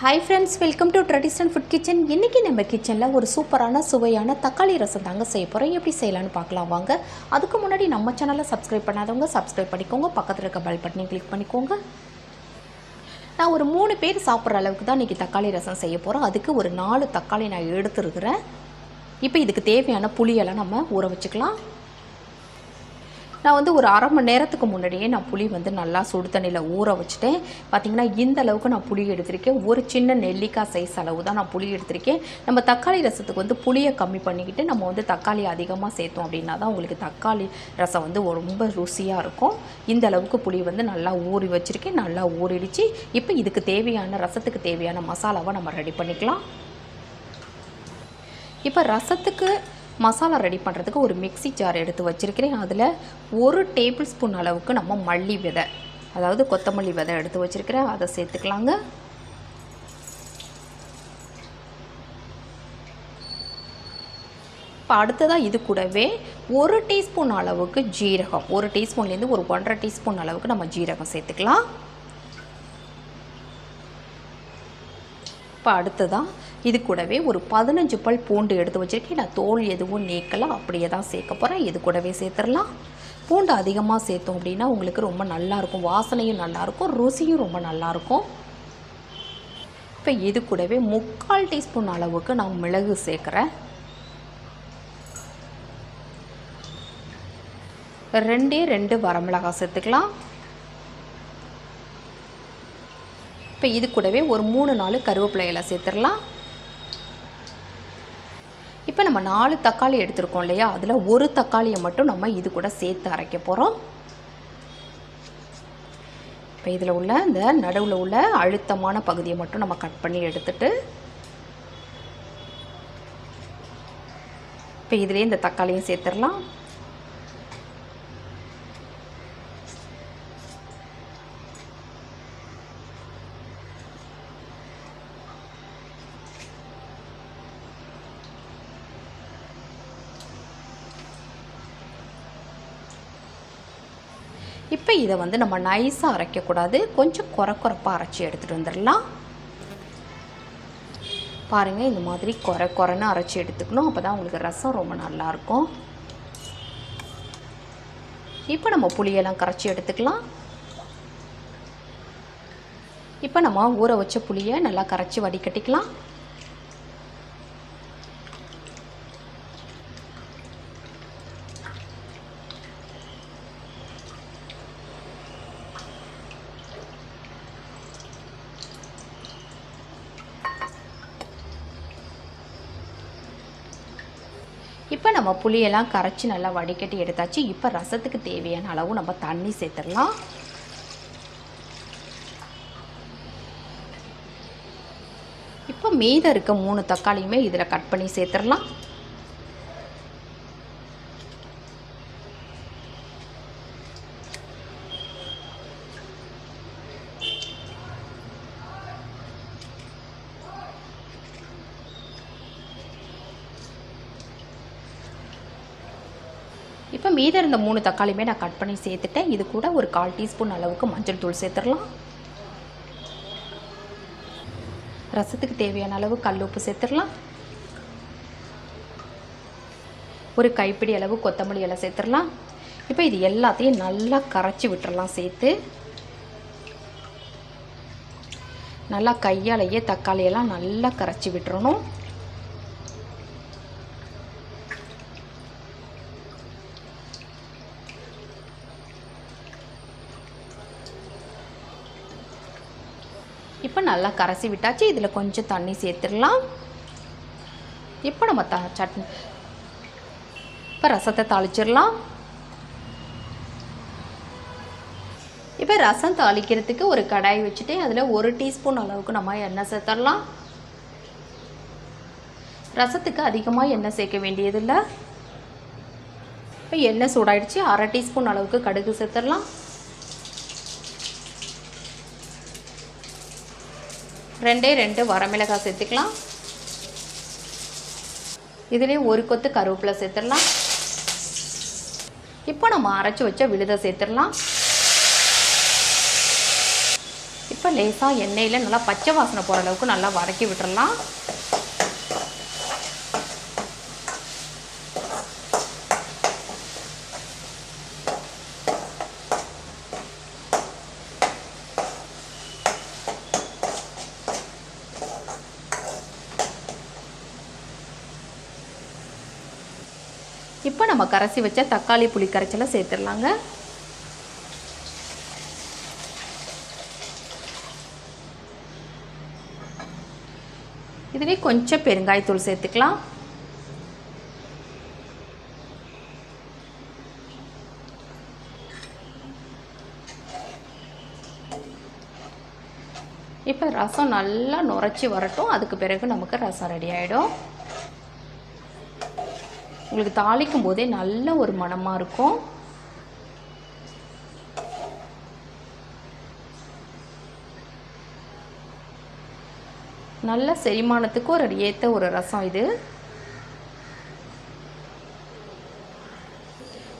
Hi friends welcome to traditional food kitchen இன்றைக்கி நம்ம கிச்சனில் ஒரு சூப்பரான சுவையான தக்காளி ரசம் தாங்க செய்ய போகிறோம் எப்படி செய்யலாம்னு பார்க்கலாம் வாங்க. அதுக்கு முன்னாடி நம்ம சேனலை சப்ஸ்கிரைப் பண்ணாதவங்க சப்ஸ்கிரைப் பண்ணிக்கோங்க. பக்கத்தில் இருக்க பெல் பட்டனையும் கிளிக் பண்ணிக்கோங்க. நான் ஒரு மூணு பேர் சாப்பிட்ற அளவுக்கு தான் இன்றைக்கி தக்காளி ரசம் செய்ய போகிறோம் அதுக்கு ஒரு நாலு தக்காளி நான் எடுத்துருக்கிறேன். இப்போ இதுக்கு தேவையான புளியெல்லாம் நம்ம ஊற வச்சுக்கலாம். நான் வந்து ஒரு அரை மணி நேரத்துக்கு முன்னாடியே நான் புளி வந்து நல்லா சுடு தண்ணியில் ஊற வச்சுட்டேன். பார்த்தீங்கன்னா இந்த அளவுக்கு நான் புளி எடுத்திருக்கேன். ஒரு சின்ன நெல்லிக்காய் சைஸ் அளவு தான் நான் புளி எடுத்திருக்கேன். நம்ம தக்காளி ரசத்துக்கு வந்து புளியை கம்மி பண்ணிக்கிட்டு நம்ம வந்து தக்காளி அதிகமாக சேர்த்தோம் அப்படின்னா தான் உங்களுக்கு தக்காளி ரசம் வந்து ரொம்ப ருசியாக இருக்கும். இந்த அளவுக்கு புளி வந்து நல்லா ஊறி வச்சுருக்கேன். நல்லா ஊறிடுச்சு. இப்போ இதுக்கு தேவையான ரசத்துக்கு தேவையான மசாலாவை நம்ம ரெடி பண்ணிக்கலாம். இப்போ ரசத்துக்கு மசாலா ரெடி பண்ணுறதுக்கு ஒரு மிக்ஸி ஜார் எடுத்து வச்சுருக்கிறேன். அதில் ஒரு டேபிள் ஸ்பூன் அளவுக்கு நம்ம மல்லி விதை அதாவது கொத்தமல்லி விதை எடுத்து வச்சுருக்கிறேன். அதை சேர்த்துக்கலாங்க. இப்போ அடுத்ததாக இது கூடவே ஒரு டீஸ்பூன் அளவுக்கு ஜீரகம் ஒரு டீஸ்பூன்லேருந்து ஒரு ஒன்றரை டீஸ்பூன் அளவுக்கு நம்ம ஜீரகம் சேர்த்துக்கலாம். இப்போ அடுத்ததாக இது கூடவே ஒரு பதினஞ்சு பல் பூண்டு எடுத்து வச்சுருக்கேன். நான் தோல் எதுவும் நீக்கலாம் அப்படியே தான் சேர்க்க போகிறேன் இது கூடவே சேர்த்துடலாம். பூண்டு அதிகமாக சேர்த்தோம் அப்படின்னா உங்களுக்கு ரொம்ப நல்லாயிருக்கும் வாசனையும் நல்லாயிருக்கும் ருசியும் ரொம்ப நல்லாயிருக்கும் இப்போ இது கூடவே முக்கால் டீஸ்பூன் அளவுக்கு நான் மிளகு சேர்க்குறேன். ரெண்டே ரெண்டு வரமிளகாய் சேர்த்துக்கலாம். இப்போ இது கூடவே ஒரு மூணு நாலு கருவேப்பிலை இலை சேர்த்துடலாம். இப்போ நம்ம நாலு தக்காளி எடுத்திருக்கோம் இல்லையா? அதில் ஒரு தக்காளியை மட்டும் நம்ம இது கூட சேர்த்து அரைக்க போகிறோம் இப்போ இதில் உள்ள இந்த நடுவில் உள்ள அழுத்தமான பகுதியை மட்டும் நம்ம கட் பண்ணி எடுத்துட்டு இப்போ இதிலே இந்த தக்காளியும் சேர்த்துடலாம். இப்போ இதை வந்து நம்ம நைஸாக அரைக்கக்கூடாது. கொஞ்சம் குறை குறைப்பாக அரைச்சி எடுத்துகிட்டு வந்துடலாம். பாருங்கள் இந்த மாதிரி குறை குறைன்னு அரைச்சி எடுத்துக்கணும். அப்போ தான் உங்களுக்கு ரசம் ரொம்ப நல்லாயிருக்கும். இப்போ நம்ம புளியெல்லாம் கரைச்சி எடுத்துக்கலாம். இப்போ நம்ம ஊற வச்ச புளியை நல்லா கரைச்சி வடிகட்டிக்கலாம். இப்போ நம்ம புளியெல்லாம் கரைச்சி நல்லா வடிகட்டி எடுத்தாச்சு. இப்போ ரசத்துக்கு தேவையான அளவு நம்ம தண்ணி சேர்த்துடலாம். இப்போ மீதம் இருக்க மூணு தக்காளியுமே இதில் கட் பண்ணி சேர்த்துடலாம். இப்போ மீதம் இருந்த மூணு தக்காளியுமே நான் கட் பண்ணி சேர்த்துட்டேன். இது கூட ஒரு கால் டீஸ்பூன் அளவுக்கு மஞ்சள் தூள் சேர்த்துடலாம். ரசத்துக்கு தேவையான அளவு கல் உப்பு சேர்த்துடலாம். ஒரு கைப்பிடி அளவு கொத்தமல்லி இலை சேர்த்துடலாம். இப்போ இது எல்லாத்தையும் நல்லா கரைச்சி விட்டுறலாம் சேர்த்து. நல்லா கையாலேயே தக்காளியெல்லாம் நல்லா கரைச்சி விட்டுறணும். இப்போ நல்லா கரைசி விட்டாச்சு. இதில் கொஞ்சம் தண்ணி சேர்த்துடலாம். இப்போ நம்ம த சட்னி இப்போ ரசத்தை தாளிச்சிடலாம். இப்போ ரசம் தாளிக்கிறதுக்கு ஒரு கடாய் வச்சுட்டு அதில் ஒரு டீஸ்பூன் அளவுக்கு நம்ம எண்ணெய் சேர்த்துடலாம். ரசத்துக்கு அதிகமாக எண்ணெய் சேர்க்க வேண்டியதில்லை. இப்போ எண்ணெய் சூடாயிடுச்சு. அரை டீஸ்பூன் அளவுக்கு கடுகு சேர்த்துடலாம். ரெண்டே ரெண்டு வரமிளகாய் சேர்த்துக்கலாம். இதுலேயே ஒரு கொத்து கருவேப்பிலை சேர்த்துடலாம். இப்போ நம்ம அரைச்சி வச்ச விழுதை சேர்த்துடலாம். இப்போ இப்போ லேசாக எண்ணெயில் நல்லா பச்சை வாசனை போகிற அளவுக்கு நல்லா வதக்கி விட்டுறலாம் இப்போ நம்ம கரைச்சி வச்ச தக்காளி புளி கரைச்சலை சேர்த்துடலாங்க. இதுவே கொஞ்சம் பெருங்காயத்தூள் சேர்த்துக்கலாம். இப்போ ரசம் நல்லா நுரைச்சி வரட்டும். அதுக்கு பிறகு நமக்கு ரசம் ரெடி ஆகிடும் உங்களுக்கு தாளிக்கும் போதே நல்ல ஒரு மணமாக இருக்கும். நல்ல செரிமானத்துக்கு ஒரு ஏற்ற ஒரு ரசம் இது.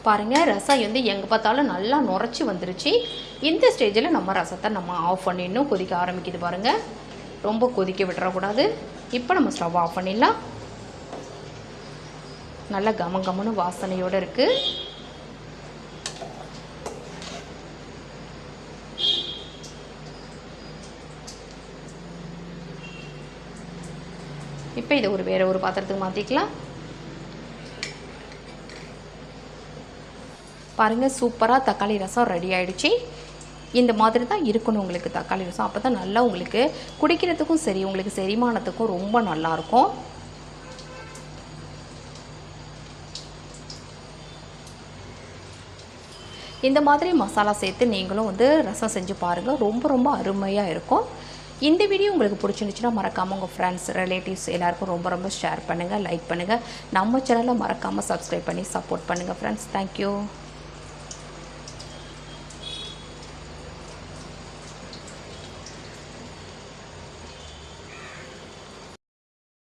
பாருங்கள் ரசம் வந்து எங்கே பார்த்தாலும் நல்லா நுரைச்சி வந்துருச்சு. இந்த ஸ்டேஜில் நம்ம ரசத்தை நம்ம ஆஃப் பண்ணிடணும் கொதிக்க ஆரம்பிக்குது பாருங்கள் ரொம்ப கொதிக்க விட்டுறக்கூடாது. இப்போ நம்ம ஸ்டவ் ஆஃப் பண்ணிடலாம். நல்ல கம கமனு வாசனையோடு இருக்குது இப்போ இதை ஒரு வேறு ஒரு பாத்திரத்துக்கு மாற்றிக்கலாம் பாருங்கள் சூப்பராக தக்காளி ரசம் ரெடி ஆயிடுச்சு. இந்த மாதிரி தான் இருக்கணும் உங்களுக்கு தக்காளி ரசம். அப்போ தான் நல்லா உங்களுக்கு குடிக்கிறதுக்கும் சரி உங்களுக்கு செரிமானத்துக்கும் ரொம்ப நல்லாயிருக்கும் இந்த மாதிரி மசாலா சேர்த்து நீங்களும் வந்து ரசம் செஞ்சு பாருங்கள் ரொம்ப ரொம்ப அருமையாக இருக்கும். இந்த வீடியோ உங்களுக்கு பிடிச்சிருந்துச்சுன்னா மறக்காமல் உங்கள் ஃப்ரெண்ட்ஸ் ரிலேட்டிவ்ஸ் எல்லாருக்கும் ரொம்ப ரொம்ப ஷேர் பண்ணுங்கள் லைக் பண்ணுங்கள் நம்ம சேனலை மறக்காமல் சப்ஸ்கிரைப் பண்ணி சப்போர்ட் பண்ணுங்கள் ஃப்ரெண்ட்ஸ் தேங்க்யூ